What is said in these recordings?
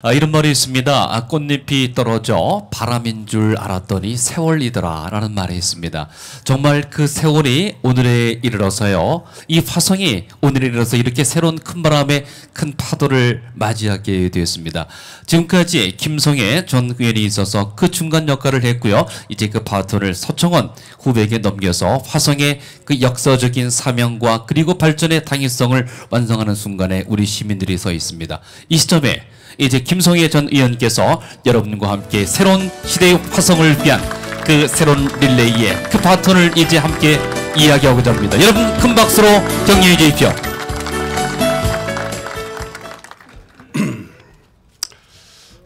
아, 이런 말이 있습니다. 아, 꽃잎이 떨어져 바람인 줄 알았더니 세월이더라 라는 말이 있습니다. 정말 그 세월이 오늘에 이르러서요. 이 화성이 오늘에 이르러서 이렇게 새로운 큰 바람에 큰 파도를 맞이하게 되었습니다. 지금까지 김성애 전 의원이 있어서 그 중간 역할을 했고요. 이제 그 바톤을 서청원 후배에게 넘겨서 화성의 그 역사적인 사명과 그리고 발전의 당위성을 완성하는 순간에 우리 시민들이 서 있습니다. 이 시점에 이제 김성애 전 의원께서 여러분과 함께 새로운 시대의 화성을 위한 그 새로운 릴레이의 그 바톤을 이제 함께 이야기하고자 합니다. 여러분 큰 박수로 격려해 주십시오.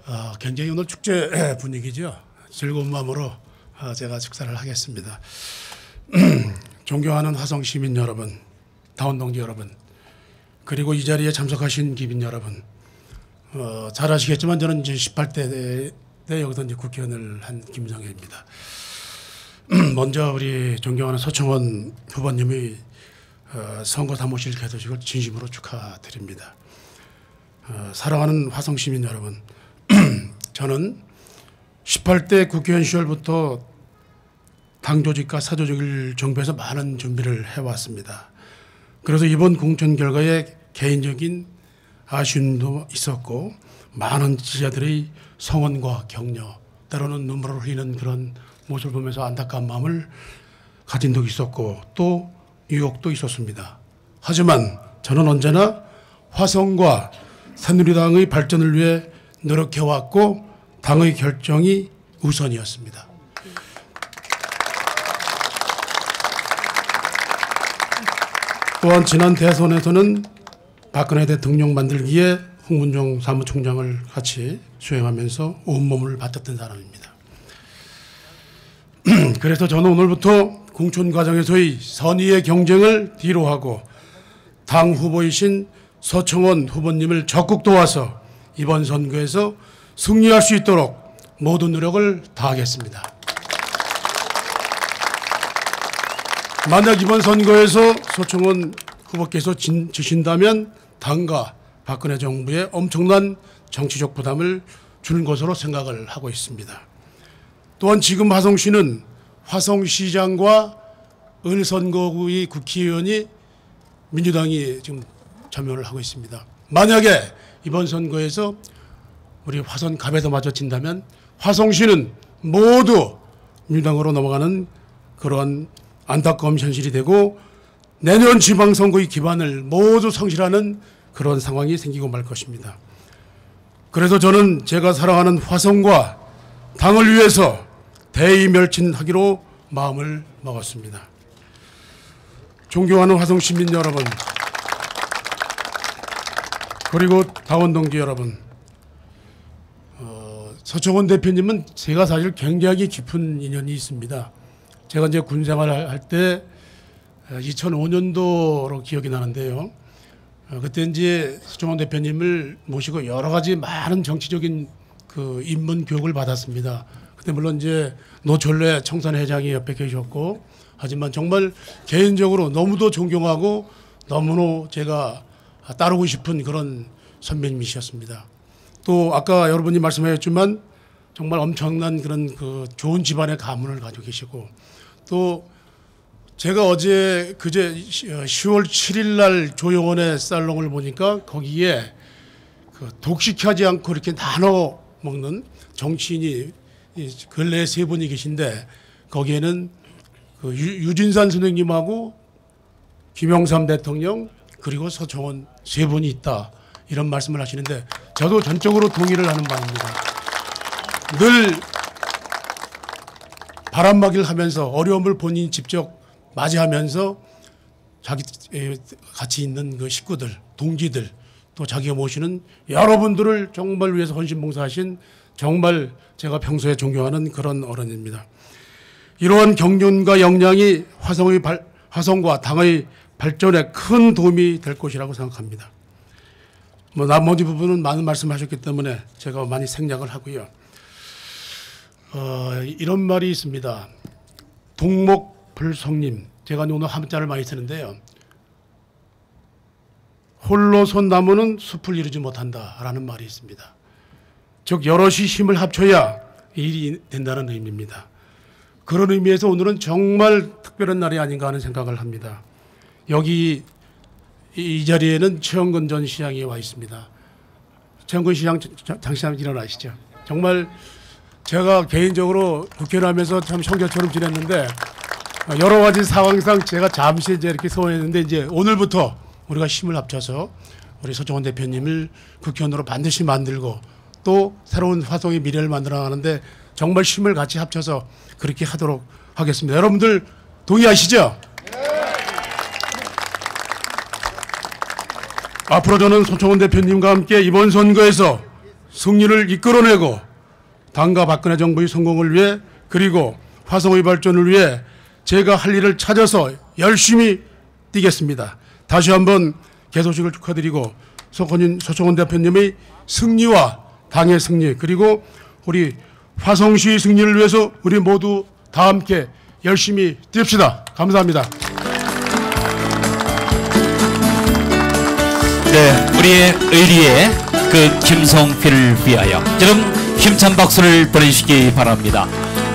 아, 굉장히 오늘 축제 분위기죠. 즐거운 마음으로 아, 제가 축사를 하겠습니다. 존경하는 화성 시민 여러분, 다운 동지 여러분, 그리고 이 자리에 참석하신 기빈 여러분, 어, 잘 아시겠지만 저는 이제 18대 때 여기서 이제 국회의원을 한 김성애입니다. 먼저 우리 존경하는 서청원 후보님의 어, 선거 사무실 개소식을 진심으로 축하드립니다. 어, 사랑하는 화성 시민 여러분, 저는 18대 국회의원 시절부터 당 조직과 사조직을 정비해서 많은 준비를 해왔습니다. 그래서 이번 공천 결과에 개인적인 아쉬움도 있었고 많은 지지자들의 성원과 격려, 때로는 눈물을 흘리는 그런 모습을 보면서 안타까운 마음을 가진 적이 있었고 또 유혹도 있었습니다. 하지만 저는 언제나 화성과 새누리당의 발전을 위해 노력해왔고 당의 결정이 우선이었습니다. 또한 지난 대선에서는 박근혜 대통령 만들기에 홍문종 사무총장을 같이 수행하면서 온몸을 바쳤던 사람입니다. 그래서 저는 오늘부터 공천 과정에서의 선의의 경쟁을 뒤로 하고 당 후보이신 서청원 후보님을 적극 도와서 이번 선거에서 승리할 수 있도록 모든 노력을 다하겠습니다. 만약 이번 선거에서 서청원 후보께서 진, 지신다면 당과 박근혜 정부에 엄청난 정치적 부담을 주는 것으로 생각을 하고 있습니다. 또한 지금 화성시는 화성시장과 을선거구의 국회의원이 민주당이 지금 참여를 하고 있습니다. 만약에 이번 선거에서 우리 화성 갑에서 맞춰진다면 화성시는 모두 민주당으로 넘어가는 그러한 안타까운 현실이 되고 내년 지방선거의 기반을 모두 성실하는 그런 상황이 생기고 말 것입니다. 그래서 저는 제가 사랑하는 화성과 당을 위해서 대의멸친하기로 마음을 먹었습니다. 존경하는 화성 시민 여러분, 그리고 다원 동지 여러분, 어, 서청원 대표님은 제가 사실 굉장히 깊은 인연이 있습니다. 제가 이제 군 생활을 할때 2005년도로 기억이 나는데요. 어, 그때 이제 서청원 대표님을 모시고 여러 가지 많은 정치적인 그 입문 교육을 받았습니다. 그때 물론 이제 노철래 청산 회장이 옆에 계셨고 하지만 정말 개인적으로 너무도 존경하고 너무도 제가 따르고 싶은 그런 선배님이셨습니다. 또 아까 여러분이 말씀하셨지만 정말 엄청난 그런 그 좋은 집안의 가문을 가지고 계시고 또 제가 어제 그제 10월 7일 날 조용원의 살롱을 보니까 거기에 그 독식하지 않고 이렇게 나눠 먹는 정치인이 근래에 세 분이 계신데 거기에는 그 유 진산 선생님하고 김영삼 대통령 그리고 서청원 세 분이 있다 이런 말씀을 하시는데 저도 전적으로 동의를 하는 바입니다. 늘 바람막이를 하면서 어려움을 본인이 직접 맞이하면서 자기 같이 있는 그 식구들, 동지들 또 자기가 모시는 여러분들을 정말 위해서 헌신봉사하신 정말 제가 평소에 존경하는 그런 어른입니다. 이러한 경륜과 역량이 화성의 발, 화성과 당의 발전에 큰 도움이 될 것이라고 생각합니다. 뭐 나머지 부분은 많은 말씀하셨기 때문에 제가 많이 생략을 하고요. 어, 이런 말이 있습니다. 동목 불성님, 제가 오늘 한자를 많이 쓰는데요. 홀로 선 나무는 숲을 이루지 못한다라는 말이 있습니다. 즉 여럿이 힘을 합쳐야 일이 된다는 의미입니다. 그런 의미에서 오늘은 정말 특별한 날이 아닌가 하는 생각을 합니다. 여기 이 자리에는 최영근 전 시장이 와 있습니다. 최영근 시장 자- 잠시 한번 일어나시죠. 정말 제가 개인적으로 국회를 하면서 참 형제처럼 지냈는데 여러 가지 상황상 제가 잠시 이제 이렇게 소원했는데 이제 오늘부터 우리가 힘을 합쳐서 우리 서정원 대표님을 국회의원으로 반드시 만들고 또 새로운 화성의 미래를 만들어 가는데 정말 힘을 같이 합쳐서 그렇게 하도록 하겠습니다. 여러분들 동의하시죠? 앞으로 저는 서청원 대표님과 함께 이번 선거에서 승리를 이끌어내고 당과 박근혜 정부의 성공을 위해 그리고 화성의 발전을 위해 제가 할 일을 찾아서 열심히 뛰겠습니다. 다시 한번 개소식을 축하드리고 서건인 서청원 대표님의 승리와 당의 승리 그리고 우리 화성시의 승리를 위해서 우리 모두 다 함께 열심히 뜁시다. 감사합니다. 네, 우리의 의리의 그 김성필을 위하여 여러분 힘찬 박수를 보내주시기 바랍니다.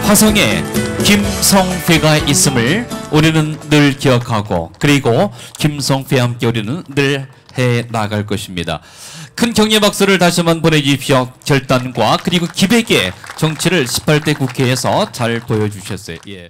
화성에 김성필가 있음을 우리는 늘 기억하고 그리고 김성필과 함께 우리는 늘 해 나갈 것입니다. 큰 격려 박수를 다시 한번 보내주십시오. 결단과 그리고 기백의 정치를 18대 국회에서 잘 보여주셨어요. 예.